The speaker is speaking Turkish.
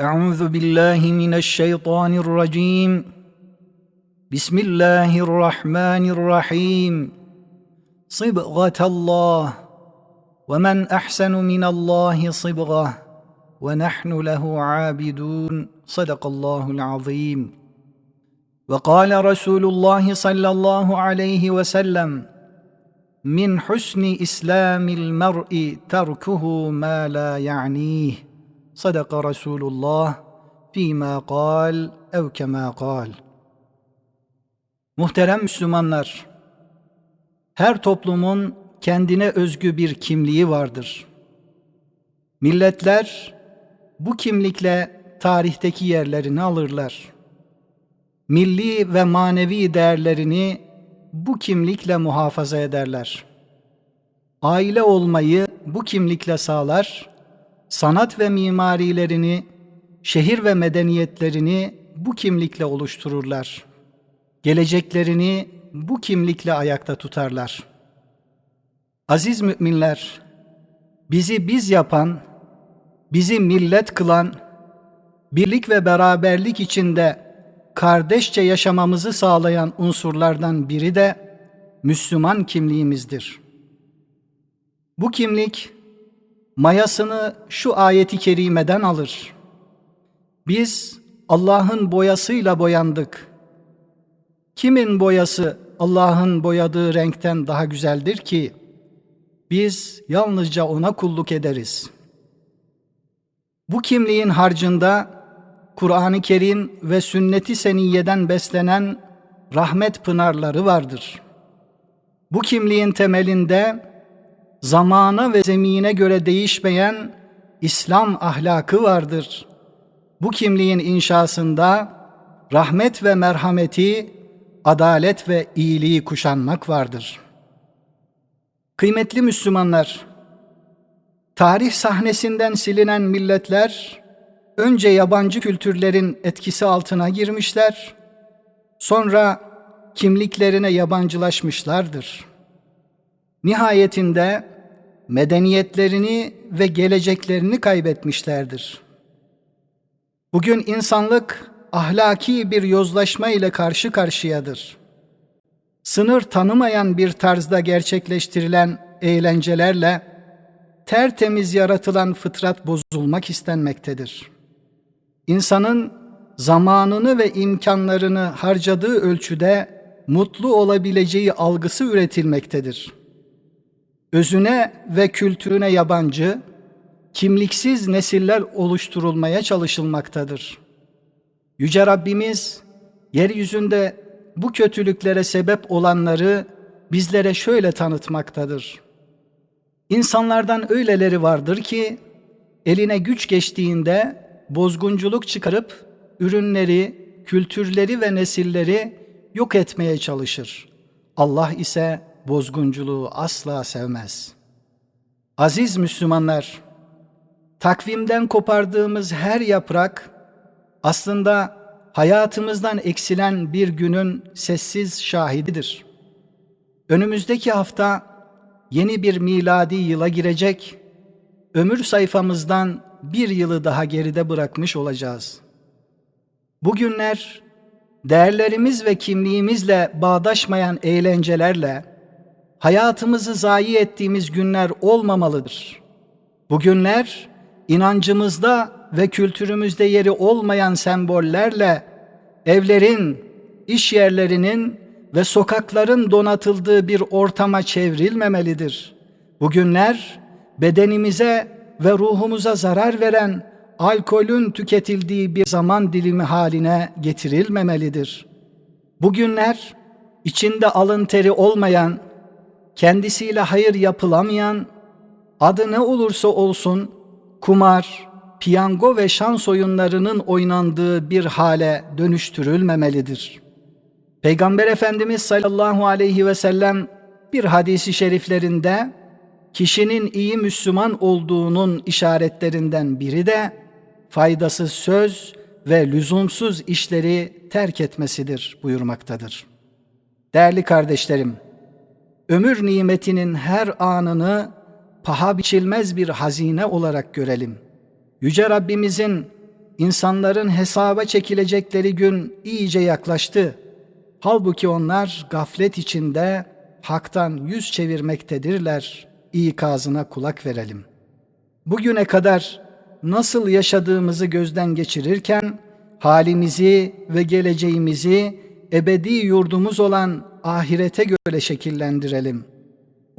أعوذ بالله من الشيطان الرجيم. بسم الله الرحمن الرحيم. صبغة الله. ومن أحسن من الله صبغة. ونحن له عابدون. صدق الله العظيم. وقال رسول الله صلى الله عليه وسلم من حسن إسلام المرء تركه ما لا يعنيه. صدق رسول الله فيما قال أو كما قال Muhterem Müslümanlar, her toplumun kendine özgü bir kimliği vardır. Milletler bu kimlikle tarihteki yerlerini alırlar. Milli ve manevi değerlerini bu kimlikle muhafaza ederler. Aile olmayı bu kimlikle sağlar, sanat ve mimarilerini, şehir ve medeniyetlerini bu kimlikle oluştururlar. Geleceklerini bu kimlikle ayakta tutarlar. Aziz müminler, bizi biz yapan, bizi millet kılan, birlik ve beraberlik içinde kardeşçe yaşamamızı sağlayan unsurlardan biri de Müslüman kimliğimizdir. Bu kimlik mayasını şu ayeti kerimeden alır. Biz Allah'ın boyasıyla boyandık. Kimin boyası Allah'ın boyadığı renkten daha güzeldir ki biz yalnızca ona kulluk ederiz. Bu kimliğin harcında Kur'an-ı Kerim ve sünnet-i seniyeden beslenen rahmet pınarları vardır. Bu kimliğin temelinde zamana ve zemine göre değişmeyen İslam ahlakı vardır. Bu kimliğin inşasında rahmet ve merhameti, adalet ve iyiliği kuşanmak vardır. Kıymetli Müslümanlar, tarih sahnesinden silinen milletler önce yabancı kültürlerin etkisi altına girmişler, sonra kimliklerine yabancılaşmışlardır. Nihayetinde medeniyetlerini ve geleceklerini kaybetmişlerdir. Bugün insanlık ahlaki bir yozlaşma ile karşı karşıyadır. Sınır tanımayan bir tarzda gerçekleştirilen eğlencelerle tertemiz yaratılan fıtrat bozulmak istenmektedir. İnsanın zamanını ve imkanlarını harcadığı ölçüde mutlu olabileceği algısı üretilmektedir. Özüne ve kültürüne yabancı, kimliksiz nesiller oluşturulmaya çalışılmaktadır. Yüce Rabbimiz yeryüzünde bu kötülüklere sebep olanları bizlere şöyle tanıtmaktadır. İnsanlardan öyleleri vardır ki eline güç geçtiğinde bozgunculuk çıkarıp ürünleri, kültürleri ve nesilleri yok etmeye çalışır. Allah ise bozgunculuğu asla sevmez. Aziz Müslümanlar, takvimden kopardığımız her yaprak aslında hayatımızdan eksilen bir günün sessiz şahididir. Önümüzdeki hafta yeni bir miladi yıla girecek, ömür sayfamızdan bir yılı daha geride bırakmış olacağız. Bugünler değerlerimiz ve kimliğimizle bağdaşmayan eğlencelerle hayatımızı zayi ettiğimiz günler olmamalıdır. Bugünler inancımızda ve kültürümüzde yeri olmayan sembollerle evlerin, iş yerlerinin ve sokakların donatıldığı bir ortama çevrilmemelidir. Bugünler bedenimize ve ruhumuza zarar veren alkolün tüketildiği bir zaman dilimi haline getirilmemelidir. Bugünler içinde alın teri olmayan, kendisiyle hayır yapılamayan, adı ne olursa olsun kumar, piyango ve şans oyunlarının oynandığı bir hale dönüştürülmemelidir. Peygamber Efendimiz sallallahu aleyhi ve sellem bir hadisi şeriflerinde kişinin iyi Müslüman olduğunun işaretlerinden biri de faydasız söz ve lüzumsuz işleri terk etmesidir buyurmaktadır. Değerli kardeşlerim, ömür nimetinin her anını paha biçilmez bir hazine olarak görelim. Yüce Rabbimizin İnsanların hesaba çekilecekleri gün iyice yaklaştı. Halbuki onlar gaflet içinde haktan yüz çevirmektedirler. İkazına kulak verelim. Bugüne kadar nasıl yaşadığımızı gözden geçirirken halimizi ve geleceğimizi ebedi yurdumuz olan ahirete göre şekillendirelim.''